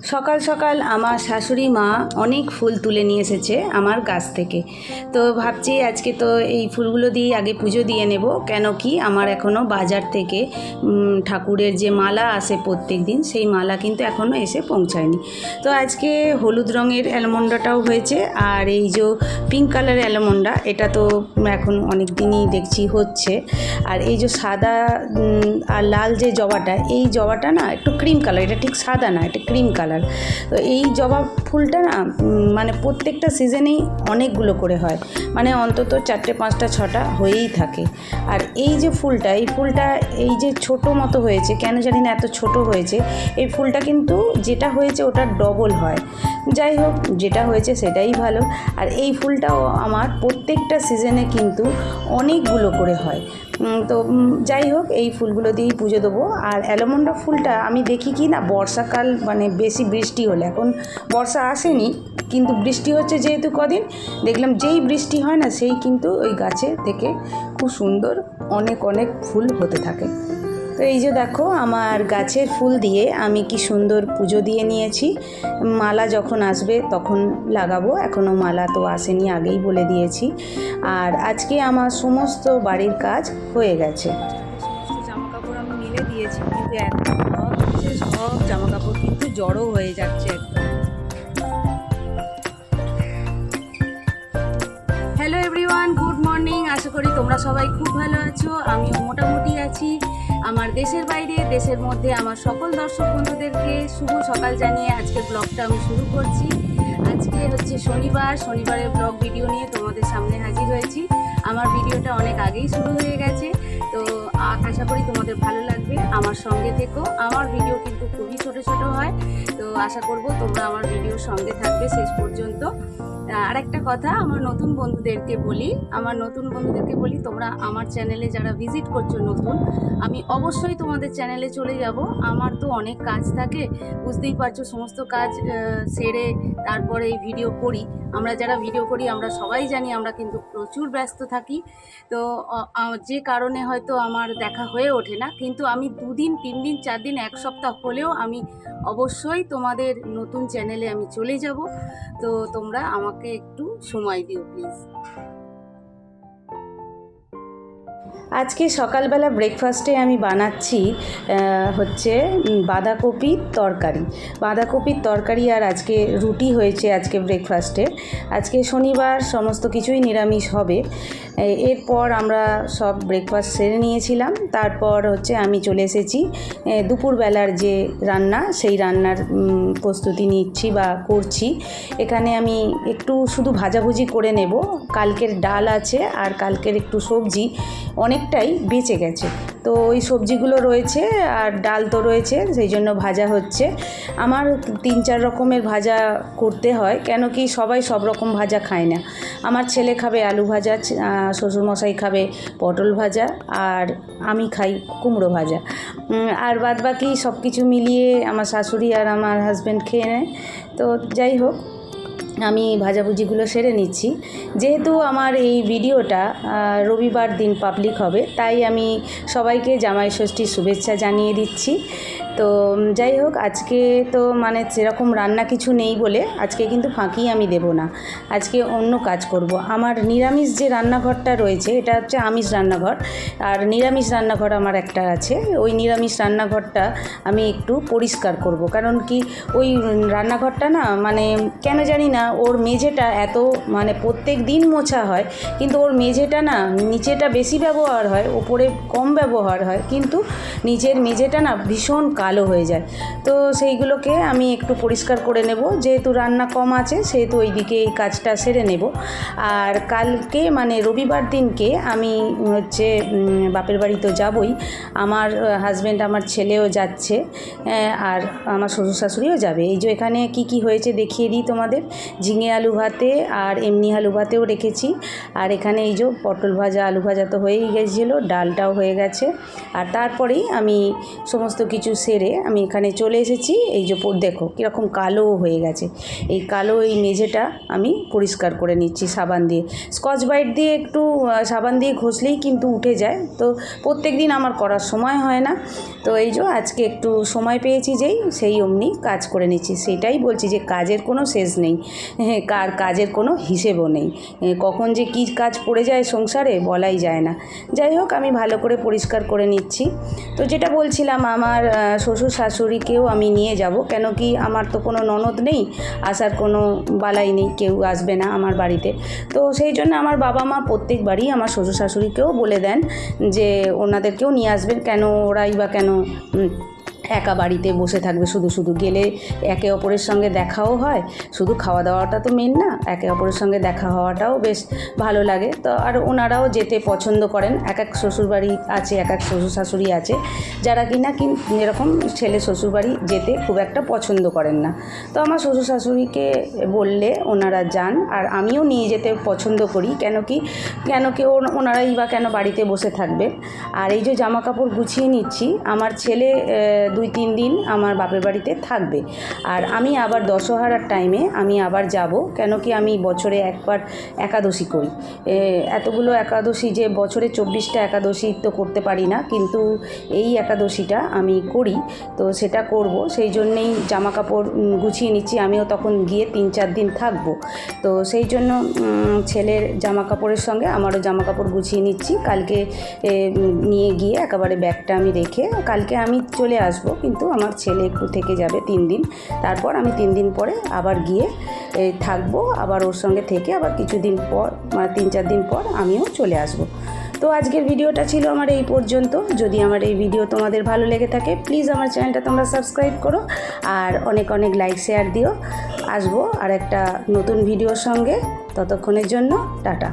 সকাল সকাল আমার শাশুড়ি মা অনেক ফুল তুলে নিয়ে এসেছে আমার গাছ থেকে। তো ভাবছি আজকে তো এই ফুলগুলো দিয়ে আগে পুজো দিয়ে নেব, কেন কি আমার এখনও বাজার থেকে ঠাকুরের যে মালা আসে প্রত্যেক দিন, সেই মালা কিন্তু এখনও এসে পৌঁছায়নি। তো আজকে হলুদ রঙের অ্যালমন্ডাটাও হয়েছে, আর এই যে পিঙ্ক কালারের অ্যালমন্ডা, এটা তো এখন অনেক দিনই দেখছি হচ্ছে। আর এই যে সাদা আর লাল যে জবাটা, এই জবাটা না একটু ক্রিম কালার, এটা ঠিক সাদা না, এটা ক্রিম কালার। তো এই জবা ফুলটা না মানে প্রত্যেকটা সিজনেই অনেকগুলো করে হয়। মানে অন্তত চারটে, পাঁচটা, ছটা হয়েই থাকে। আর এই যে ফুলটা, এই ফুলটা এই যে ছোট মতো হয়েছে, কেন জানি না এত ছোট হয়েছে, এই ফুলটা কিন্তু যেটা হয়েছে ওটা ডবল হয়। যাই হোক, যেটা হয়েছে সেটাই ভালো। আর এই ফুলটাও আমার প্রত্যেকটা সিজনে কিন্তু অনেকগুলো করে হয়। তো যাই হোক, এই ফুলগুলো দিয়েই পুজো দেবো। আর অ্যালোমন্ডা ফুলটা আমি দেখি কি না, বর্ষাকাল মানে বেশি বৃষ্টি হলে। এখন বর্ষা আসেনি, কিন্তু বৃষ্টি হচ্ছে যেহেতু কদিন, দেখলাম যেই বৃষ্টি হয় না, সেই কিন্তু ওই গাছে থেকে খুব সুন্দর অনেক অনেক ফুল হতে থাকে। তো এই যে দেখো, আমার গাছের ফুল দিয়ে আমি কি সুন্দর পুজো দিয়ে নিয়েছি। মালা যখন আসবে তখন লাগাবো এখনও মালা তো আসেনি, আগেই বলে দিয়েছি। আর আজকে আমার সমস্ত বাড়ির কাজ হয়ে গেছে। আমি দিয়েছি সব কিন্তু জড়ো হয়ে যাচ্ছে হ্যালো এভরিওয়ান গুড মর্নিং আশা করি তোমরা সবাই খুব ভালো আছো। আমিও মোটামুটি আছি। আমার দেশের বাইরে, দেশের মধ্যে আমার সকল দর্শক বন্ধুদেরকে শুভ সকাল জানিয়ে আজকে ব্লগটা আমি শুরু করছি। আজকে হচ্ছে শনিবার, শনিবারের ব্লগ ভিডিও নিয়ে তোমাদের সামনে হাজির হয়েছি। আমার ভিডিওটা অনেক আগেই শুরু হয়ে গেছে। আশা করি তোমাদের ভালো লাগবে। আমার সঙ্গে থেকো। আমার ভিডিও কিন্তু খুবই ছোট ছোট হয়। তো আশা করব তোমরা আমার ভিডিওর সঙ্গে থাকবে শেষ পর্যন্ত। আর একটা কথা, আমার নতুন বন্ধুদেরকে বলি, আমার নতুন বন্ধুদেরকে বলি, তোমরা আমার চ্যানেলে যারা ভিজিট করছ নতুন, আমি অবশ্যই তোমাদের চ্যানেলে চলে যাব। আমার তো অনেক কাজ থাকে, বুঝতেই পারছ, সমস্ত কাজ সেরে তারপরে এই ভিডিও করি। আমরা যারা ভিডিও করি, আমরা সবাই জানি আমরা কিন্তু প্রচুর ব্যস্ত থাকি। তো যে কারণে হয়তো আমার দেখা হয়ে ওঠে না। কিন্তু আমি দুদিন তিন দিন চার দিন এক সপ্তাহ হলেও আমি অবশ্যই তোমাদের নতুন চ্যানেলে আমি চলে যাব। তো তোমরা আমাকে একটু সময় দিও, প্লিজ। আজকে সকালবেলা ব্রেকফাস্টে আমি বানাচ্ছি হচ্ছে বাঁধাকপির তরকারি। বাঁধাকপির তরকারি আর আজকে রুটি হয়েছে আজকে ব্রেকফাস্টে আজকে শনিবার, সমস্ত কিছুই নিরামিষ হবে। এরপর আমরা সব ব্রেকফাস্ট সেরে নিয়েছিলাম। তারপর হচ্ছে আমি চলে এসেছি দুপুরবেলার যে রান্না, সেই রান্নার প্রস্তুতি নিচ্ছি বা করছি। এখানে আমি একটু শুধু ভাজাভুজি করে নেব। কালকের ডাল আছে আর কালকের একটু সবজি। অনেকটাই বেঁচে গেছে। তো ওই সবজিগুলো রয়েছে আর ডাল তো রয়েছে, সেই জন্য ভাজা হচ্ছে। আমার তিন চার রকমের ভাজা করতে হয়, কেন কি সবাই সব রকম ভাজা খায় না। আমার ছেলে খাবে আলু ভাজা শ্বশুরমশাই খাবে পটল ভাজা, আর আমি খাই কুমড়ো ভাজা। আর বাদ বাকি সব কিছু মিলিয়ে আমার শাশুড়ি আর আমার হাজব্যান্ড খেয়ে নেয়। তো যাই হোক আমি ভাজাভুজিগুলো সেরে নিচ্ছি। যেহেতু আমার এই ভিডিওটা রবিবার দিন পাবলিক হবে, তাই আমি সবাইকে জামাই ষষ্ঠীর শুভেচ্ছা জানিয়ে দিচ্ছি। তো যাই হোক, আজকে তো মানে সেরকম রান্না কিছু নেই বলে আজকে কিন্তু ফাঁকি আমি দেব না। আজকে অন্য কাজ করব। আমার নিরামিষ যে রান্নাঘরটা রয়েছে, এটা হচ্ছে আমিষ রান্নাঘর। আর নিরামিষ রান্নাঘর আমার একটা আছে। ওই নিরামিষ রান্নাঘরটা আমি একটু পরিষ্কার করব। কারণ কি, ওই রান্নাঘরটা না মানে কেন জানি না, ওর মেঝেটা এত মানে প্রত্যেক দিন মোছা হয়, কিন্তু ওর মেঝেটা না নিচেটা বেশি ব্যবহার হয়, ওপরে কম ব্যবহার হয়। কিন্তু নিচের মেঝেটা না ভীষণ কালো হয়ে যায়। তো সেইগুলোকে আমি একটু পরিষ্কার করে নেব। যেহেতু রান্না কম আছে, সেহেতু ওইদিকে এই কাজটা সেরে নেব। আর কালকে মানে রবিবার দিনকে আমি হচ্ছে বাপের বাড়ি তো যাবই। আমার হাজব্যান্ড আমার ছেলেও যাচ্ছে আর আমার শ্বশুর শাশুড়িও যাবে। এই যে এখানে কি কি হয়েছে দেখিয়ে দিই তোমাদের। ঝিঙে আলু ভাতে আর এমনি আলু ভাতেও রেখেছি। আর এখানে এই যে পটল ভাজা, আলু ভাজা তো হয়েই গেছিল, ডালটাও হয়ে গেছে। আর তারপরেই আমি সমস্ত কিছু সেরে সেরে আমি এখানে চলে এসেছি। এই যে দেখো কীরকম কালো হয়ে গেছে। এই কালো এই মেঝেটা আমি পরিষ্কার করে নিচ্ছি সাবান দিয়ে। স্কচ ব্রাইট দিয়ে একটু সাবান দিয়ে ঘষলেই কিন্তু উঠে যায়। তো প্রত্যেক দিন আমার করার সময় হয় না। তো এই যে আজকে একটু সময় পেয়েছি যেই, সেই অমনি কাজ করে নিচ্ছি। সেটাই বলছি যে কাজের কোনো শেষ নেই। হ্যাঁ কার কাজের কোনো হিসেবও নেই। কখন যে কী কাজ পড়ে যায় সংসারে বলাই যায় না। যাই হোক, আমি ভালো করে পরিষ্কার করে নিচ্ছি। তো যেটা বলছিলাম, আমার শ্বশুর শাশুড়িকেও আমি নিয়ে যাব। কেন কি আমার তো কোনো ননদ নেই, আসার কোনো বালাই নেই, কেউ আসবে না আমার বাড়িতে। তো সেই জন্য আমার বাবা মা প্রত্যেকবারই আমার শ্বশুর শাশুড়িকেও বলে দেন যে ওনাদেরকেও নিয়ে আসবেন। কেন ওরাই বা কেন একা বাড়িতে বসে থাকবে শুধু শুধু গেলে একে অপরের সঙ্গে দেখাও হয় শুধু খাওয়া দাওয়াটা তো মেন না একে অপরের সঙ্গে দেখা হওয়াটাও বেশ ভালো লাগে। তো আর ওনারাও যেতে পছন্দ করেন এক এক শ্বশুরবাড়ি আছে এক এক শ্বশুর শাশুড়ি আছে যারা কিনা কিন এরকম ছেলে শ্বশুরবাড়ি যেতে খুব একটা পছন্দ করেন না। তো আমার শ্বশুর শাশুড়িকে বললে ওনারা যান আর আমিও নিয়ে যেতে পছন্দ করি কেন কি কেন কি ওন- ওনারাই বা কেন বাড়িতে বসে থাকবে আর এই যে জামা কাপড় গুছিয়ে নিচ্ছি আমার ছেলে আহ, দুই তিন দিন আমার বাপের বাড়িতে থাকবে। আর আমি আবার দশহারার টাইমে আমি আবার যাব। কেন কি আমি বছরে একবার একাদশী করি। এতগুলো একাদশী যে বছরে চব্বিশটা একাদশী তো করতে পারি না, কিন্তু এই একাদশীটা আমি করি। তো সেটা করব। সেই জন্যেই জামা কাপড় গুছিয়ে নিচ্ছি। আমিও তখন গিয়ে তিন চার দিন থাকব। তো সেই জন্য ছেলের জামা কাপড়ের সঙ্গে আমারও জামা কাপড় গুছিয়ে নিচ্ছি। কালকে নিয়ে গিয়ে একেবারে ব্যাগটা আমি রেখে কালকে আমি চলে আসব। কিন্তু আমার ছেলে একটু থেকে যাবে তিন দিন। তারপর আমি তিন দিন পরে আবার গিয়ে থাকব, আবার ওর সঙ্গে থেকে আবার কিছুদিন পর মানে তিন চার দিন পর আমিও চলে আসব। তো আজকের ভিডিওটা ছিল আমার এই পর্যন্ত। যদি আমার এই ভিডিও তোমাদের ভালো লেগে থাকে প্লিজ আমার চ্যানেলটা তোমরা সাবস্ক্রাইব করো আর অনেক অনেক লাইক শেয়ার দিও। আসব আর একটা নতুন ভিডিওর সঙ্গে। ততক্ষণের জন্য, টাটা।